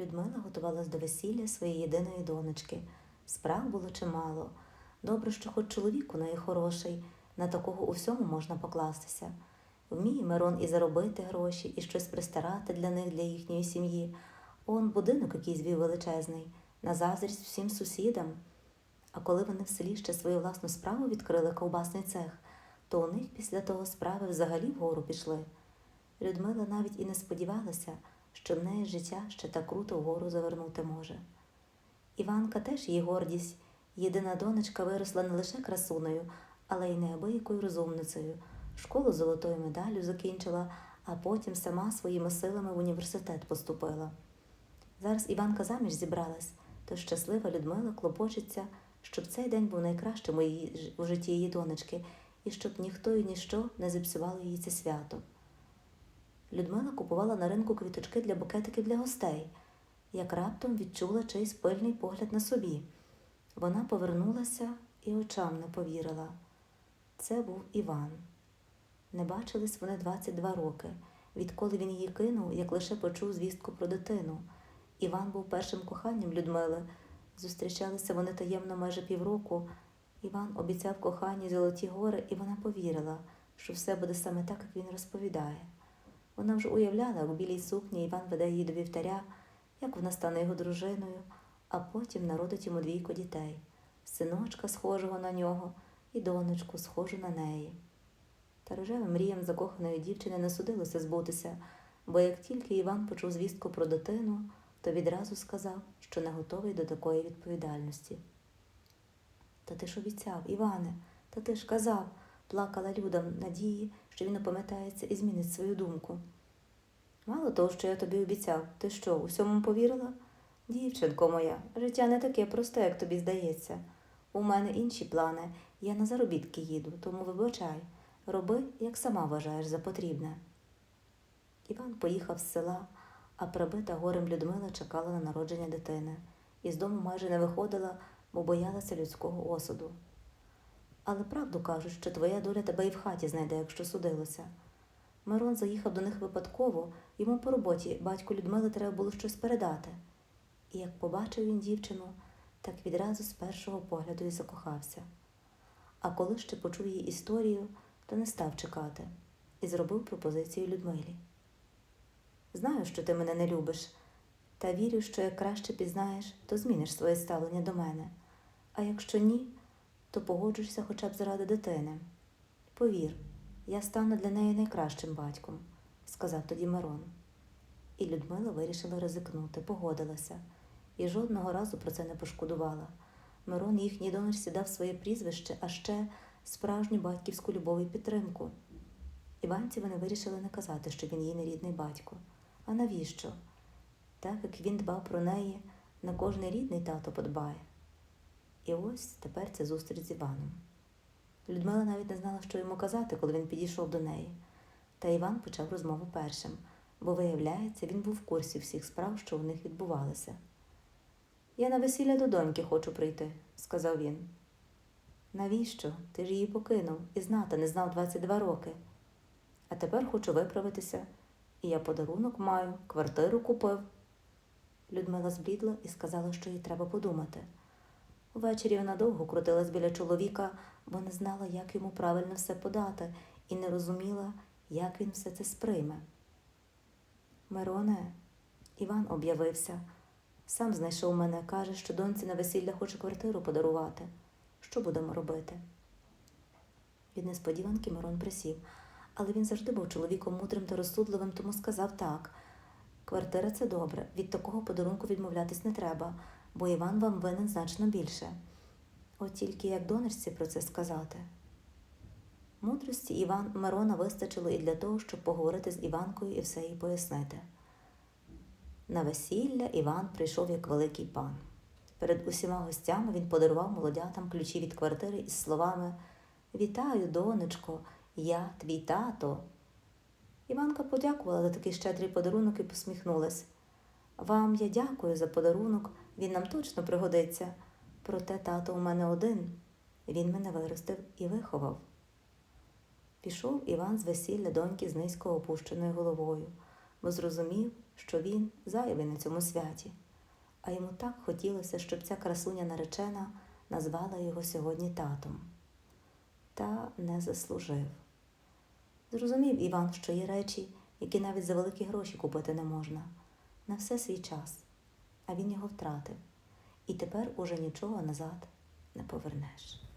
Людмила готувалась до весілля своєї єдиної донечки. Справ було чимало. Добре, що хоч чоловік у неї хороший, на такого у всьому можна покластися. Вміє Мирон і заробити гроші, і щось пристарати для них, для їхньої сім'ї. Он будинок який звів величезний, на заздрість всім сусідам. А коли вони в селі ще свою власну справу відкрили ковбасний цех, то у них після того справи взагалі вгору пішли. Людмила навіть і не сподівалася, що в неї життя ще так круто вгору завернути може. Іванка теж її гордість. Єдина донечка виросла не лише красуною, але й неабиякою розумницею. Школу золотою медаллю закінчила, а потім сама своїми силами в університет поступила. Зараз Іванка заміж зібралась, то щаслива Людмила клопочеться, щоб цей день був найкращим у, її, житті її донечки, і щоб ніхто і ніщо не зіпсувало їй це свято. Людмила купувала на ринку квіточки для букетиків для гостей, як раптом відчула чийсь пильний погляд на собі. Вона повернулася і очам не повірила. Це був Іван. Не бачились вони 22 роки, відколи він її кинув, як лише почув звістку про дитину. Іван був першим коханням Людмили. Зустрічалися вони таємно майже півроку. Іван обіцяв коханні золоті гори, і вона повірила, що все буде саме так, як він розповідає. Вона вже уявляла, у білій сукні Іван веде її до вівтаря, як вона стане його дружиною, а потім народить йому двійко дітей синочка, схожого на нього, і донечку, схожу на неї. Та рожевим мріям закоханої дівчини не судилося збутися, бо як тільки Іван почув звістку про дитину, то відразу сказав, що не готовий до такої відповідальності. Та ти ж обіцяв, Іване, та ти ж казав, плакала Люда в надії, що він опам'ятається і змінить свою думку. Мало того, що я тобі обіцяв, ти що, усьому повірила? Дівчинко моя, життя не таке просте, як тобі здається. У мене інші плани, я на заробітки їду, тому вибачай, роби, як сама вважаєш за потрібне. Іван поїхав з села, а прибита горем Людмила чекала на народження дитини. Із дому майже не виходила, бо боялася людського осуду. Але правду кажуть, що твоя доля тебе і в хаті знайде, якщо судилося. Мирон заїхав до них випадково, йому по роботі батьку Людмили треба було щось передати. І як побачив він дівчину, так відразу з першого погляду і закохався. А коли ще почув її історію, то не став чекати і зробив пропозицію Людмилі. Знаю, що ти мене не любиш, та вірю, що як краще пізнаєш, то зміниш своє ставлення до мене. А якщо ні, то погоджуйся хоча б заради дитини. Повір, я стану для неї найкращим батьком, сказав тоді Мирон. І Людмила вирішила ризикнути, погодилася, і жодного разу про це не пошкодувала. Мирон їхній донорці дав своє прізвище, а ще справжню батьківську любов і підтримку. Іванці вони вирішили не казати, що він її нерідний батько. А навіщо? Так як він дбав про неї, на кожний рідний тато подбає. І ось тепер ця зустріч з Іваном. Людмила навіть не знала, що йому казати, коли він підійшов до неї. Та Іван почав розмову першим, бо, виявляється, він був в курсі всіх справ, що в них відбувалися. Я на весілля до доньки хочу прийти, сказав він. Навіщо? Ти ж її покинув і знати не знав 22 роки. А тепер хочу виправитися, і я подарунок маю, квартиру купив. Людмила зблідла і сказала, що їй треба подумати. Увечері вона довго крутилась біля чоловіка, бо не знала, як йому правильно все подати, і не розуміла, як він все це сприйме. Мироне, Іван об'явився. Сам знайшов мене, каже, що доньці на весілля хоче квартиру подарувати. Що будемо робити? Від несподіванки Мирон присів, але він завжди був чоловіком мудрим та розсудливим, тому сказав так. Квартира це добре, від такого подарунку відмовлятись не треба, бо Іван вам винен значно більше. От тільки як донечці про це сказати. Мудрості Іван Мирона вистачило і для того, щоб поговорити з Іванкою і все їй пояснити. На весілля Іван прийшов як великий пан. Перед усіма гостями він подарував молодятам ключі від квартири із словами Вітаю, донечко, я твій тато. Іванка подякувала за такий щедрий подарунок і посміхнулась. Вам я дякую за подарунок, він нам точно пригодиться. Проте тато у мене один. Він мене виростив і виховав. Пішов Іван з весілля доньки з низько опущеною головою, бо зрозумів, що він зайвий на цьому святі, а йому так хотілося, щоб ця красуня наречена назвала його сьогодні татом. Та не заслужив. Зрозумів Іван, що є речі, які навіть за великі гроші купити не можна. На все свій час, а він його втратив, і тепер уже нічого назад не повернеш.